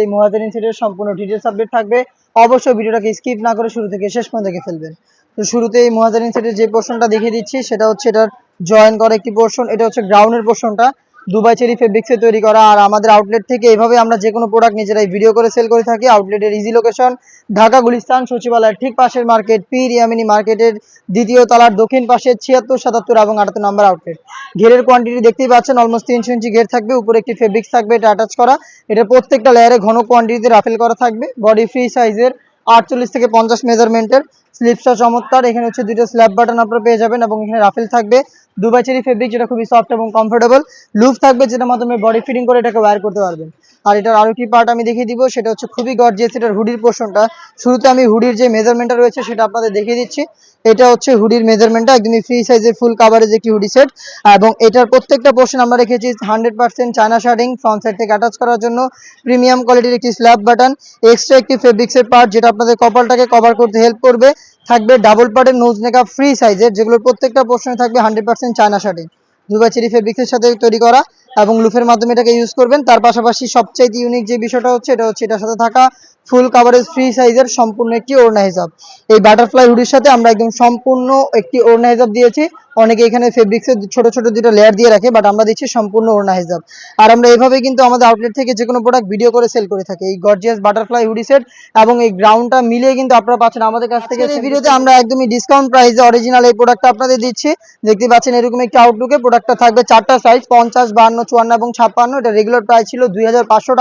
এই মহাজারিন সেটের সম্পূর্ণ ডিটেলস আপডেট থাকবে। অবশ্যই ভিডিওটাকে স্কিপ না করে শুরু থেকে শেষ পর্যন্ত দেখে ফেলবেন। তো শুরুতে এই মহাজারিন সেটের যে পোর্শনটা দেখিয়ে দিচ্ছি, সেটা হচ্ছে এটার জয়েন করা একটি পোর্শন এটা হচ্ছে গ্রাউন্ডের পোর্শনটা দুবাই চেরি ফেব্রিক্সে তৈরি করা। আর আমাদের আউটলেট থেকে এভাবে আমরা যে কোনো প্রোডাক্ট নিজেরাই ভিডিও করে সেল করে থাকি। আউটলেটের ইজি লোকেশন ঢাকা গুলিস্তান, সচিবালয়ের ঠিক পাশের মার্কেট পি রিয়ামিনি মার্কেটের দ্বিতীয় তলার দক্ষিণ পাশে ছিয়াত্তর, সাতাত্তর এবং আটাত্তর নম্বর আউটলেট ঘেরের কোয়ান্টিটি দেখতেই পাচ্ছেন অলমোস্ট তিনশো ইঞ্চি ঘের থাকবে, উপরে একটি ফেব্রিক্স থাকবে, এটা অ্যাটাচ করা। এটা প্রত্যেকটা লেয়ারে ঘন কোয়ান্টিটিতে রাফেল করা থাকবে। বডি ফ্রি সাইজের আটচল্লিশ থেকে পঞ্চাশ মেজারমেন্টের স্লিপসটা চমৎকার। এখানে হচ্ছে দুটো স্ল্যাব বাটন আপনারা পেয়ে যাবেন এবং এখানে রাফেল থাকবে। দুবাই চেরি ফেব্রিক যেটা খুবই সফট এবং কমফোর্টেবল লুপ থাকবে যেটার মাধ্যমে বডি ফিটিং করে এটাকে ওয়্যার করতে পারবেন। আর এটার আরও কি পার্ট আমি দেখিয়ে দিব, সেটা হচ্ছে খুবই গর্জিয়াস এটার হুডির পোর্শনটা শুরুতে আমি হুডির যে মেজারমেন্টটা রয়েছে সেটা আপনাদের দেখিয়ে দিচ্ছি। এটা হচ্ছে হুডির মেজারমেন্টটা একদমই ফ্রি সাইজের ফুল কাভারেজ একটি হুডি সেট এবং এটার প্রত্যেকটা পোর্শন আমরা রেখেছি hundred percent China shirting front side থেকে অ্যাটাচ করার জন্য। প্রিমিয়াম কোয়ালিটির একটি স্ল্যাব বাটন এক্সট্রা একটি ফেব্রিক্সের পার্ট যেটা আপনাদের কপালটাকে কভার করতে হেল্প করবে। থাকবে ডাবল পার্টের নোজ নেকা ফ্রি সাইজের যেগুলোর প্রত্যেকটা পোর্শনে থাকবে hundred percent China shirting Dubai cherry ফেব্রিক্সের সাথে তৈরি করা। এবং লুফের মাধ্যমে এটাকে ইউজ করবেন। তার পাশাপাশি সবচাইতে ইউনিক যে বিষয়টা হচ্ছে এটা হচ্ছে এটার সাথে থাকা ফুল কাভারেজ ফ্রি সাইজের সম্পূর্ণ একটি ওড়না হিসাব এই বাটারফ্লাই হুডির সাথে আমরা একদম সম্পূর্ণ একটি ওড়না হিসাব দিয়েছি। অনেকে এখানে ফেব্রিক্সের ছোট ছোট দুটো লেয়ার দিয়ে রাখে বাট আমরা দিচ্ছি সম্পূর্ণ ওড়না হিসাব আর আমরা এইভাবে কিন্তু আমাদের আউটলেট থেকে যে কোনো প্রোডাক্ট ভিডিও করে সেল করে থাকি। এই গর্জিয়াস বাটারফ্লাই হুডি সেট এবং এই গ্রাউন্ডটা মিলিয়ে কিন্তু আপনারা পাচ্ছেন আমাদের কাছ থেকে। এই ভিডিওতে আমরা একদমই ডিসকাউন্ট প্রাইসে অরিজিনাল এই প্রোডাক্টটা আপনাদের দিচ্ছি। দেখতে পাচ্ছেন এরকম একটি আউটলুকে প্রোডাক্টটা থাকবে চারটা সাইজ পঞ্চাশ বান্ন চুয়ান্ন এবং ছাপ্পান্ন, এটা রেগুলার প্রাইস ছিল দুই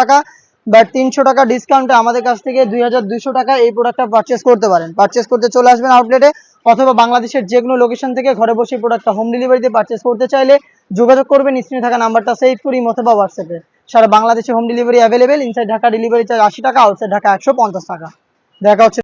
টাকা বাট তিনশো টাকা ডিসকাউন্টে আমাদের কাছ থেকে দুই টাকা এই প্রোডাক্টটা পারচেস করতে পারেন। পারচেস করতে চলে আসবেন আউটলেটে অথবা বাংলাদেশের যে কোনো লোকেশন থেকে ঘরে বসে প্রোডাক্টটা হোম ডেলিভারিতে পারচেস করতে চাইলে যোগাযোগ করবেন, স্ক্রিনে থাকা নাম্বারটা সেভ করি অথবা হোয়াটসঅ্যাপে সারা বাংলাদেশে home delivery available inside Dhaka delivery charge আশি টাকা আউটসাইড ঢাকা একশো পঞ্চাশ টাকা। দেখা হচ্ছে